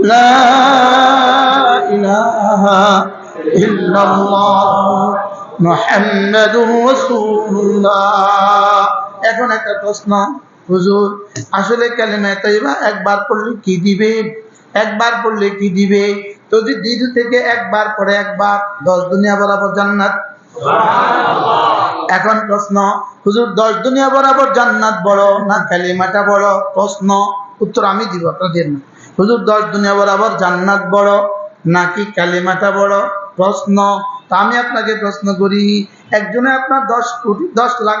لا إله إلا الله محمد رسول الله এখন একটা প্রশ্ন হুজুর আসলে কালিমা তাইবা একবার পড়লে কি দিবে একবার পড়লে কি দিবে তো যদি দিল থেকে একবার পরে একবার দশ দুনিয়া বরাবর জান্নাত এখন প্রশ্ন, হুজুর, দশ দুনিয়া বরাবর জান্নাত বড় না কালিমাটা বড় প্রশ্ন, উত্তর আমি দিব আপনাদের না। হুজুর, দশ দুনিয়া বরাবর জান্নাত বড় নাকি কালিমাটা বড় প্রশ্ন, তা আমি আপনাকে প্রশ্ন করি, একজনে আপনার দশ কোটি, দশ লাখ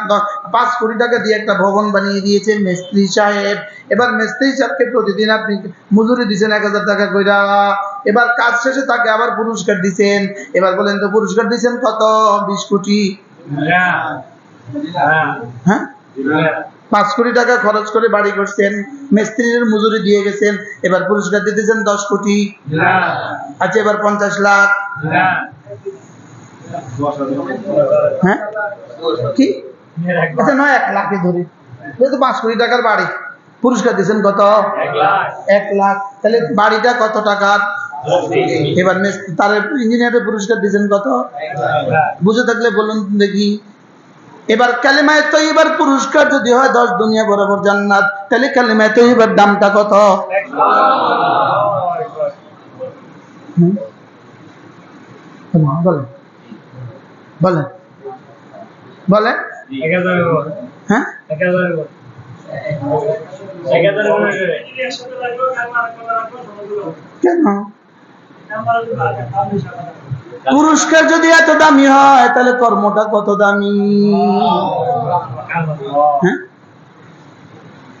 পাঁচ কোটি টাকা দিয়ে একটা ভবন বানিয়ে দিয়েছে, মিস্ত্রি সাহেব। এবার মিস্ত্রি সাহেবকে প্রতিদিন আপনি মজুরি দিচ্ছেন এক হাজার টাকা কইরা। এবার কাজ শেষে তাকে আবার পুরস্কার দিচ্ছেন এবার বলেন তো পুরস্কার দিচ্ছেন কত? বিশ কোটি। হ্যাঁ? পাঁচ কোটি টাকা খরচ করে বাড়ি করছেন, মিস্ত্রির মজুরি দিয়ে গেছেন, এবার পুরস্কার দিতেছেন দশ কোটি। আচ্ছা এবার পঞ্চাশ লাখ। হ্যাঁ? কি? আচ্ছা নয়, এক লাখে যেহেতু পাঁচ কোটি টাকার বাড়ি। পুরস্কার দিয়েছেন কত? এক লাখ। তাহলে বাড়িটা কত টাকার? এবার তার ইঞ্জিনিয়ারের পুরস্কার দিয়েছেন কত? বুঝে থাকলে বলুন দেখি। এবার কালিমায় তো এবার পুরস্কার যদি হয়, দশ দুনিয়া বরাবর জান্নাত। তাহলে কালিমায় তো এবার দামটা কত? বলেন বলেন বলেন। হ্যাঁ? কেন? পুরস্কার যদি এত দামি হয় তাহলে কর্মটা কত দামি? হ্যাঁ?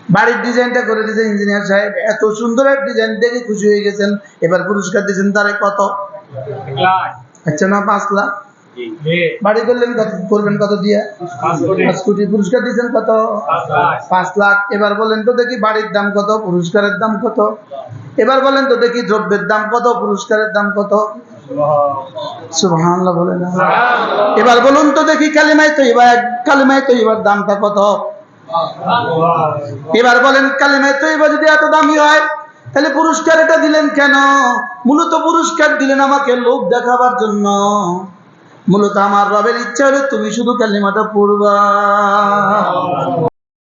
বাড়ির ডিজাইনটা করে দিয়েছেন ইঞ্জিনিয়ার সাহেব। এত সুন্দর এক ডিজাইন দেখে খুশি হয়ে গেছেন। এবার পুরস্কার দিয়েছেন তারে কত? আচ্ছা না পাঁচ লাখ। বাড়ি করলেন কত করবেন কত দিয়ে? পাঁচ কোটি। পুরস্কার দিয়েছেন কত? পাঁচ লাখ। এবার বলেন তো দেখি বাড়ির দাম কত পুরস্কারের দাম কত? এবার বলেন তো দেখি দ্রব্যের দাম কত পুরস্কারের দাম কত? সুবহানাল্লাহ বলে না। এবার বলুন তো দেখি কালিমায় তো এবার কালিমায় তো এবার দামটা কত? এবার বলেন কালিমায় তো এবার যদি এত দামি হয় তাহলে পুরস্কার এটা দিলেন কেন? মূলত পুরস্কার দিলেন আমাকে লোক দেখাবার জন্য। মূলত আমার রবের ইচ্ছা হলে তুমি শুধু কালিমাটা পড়বা।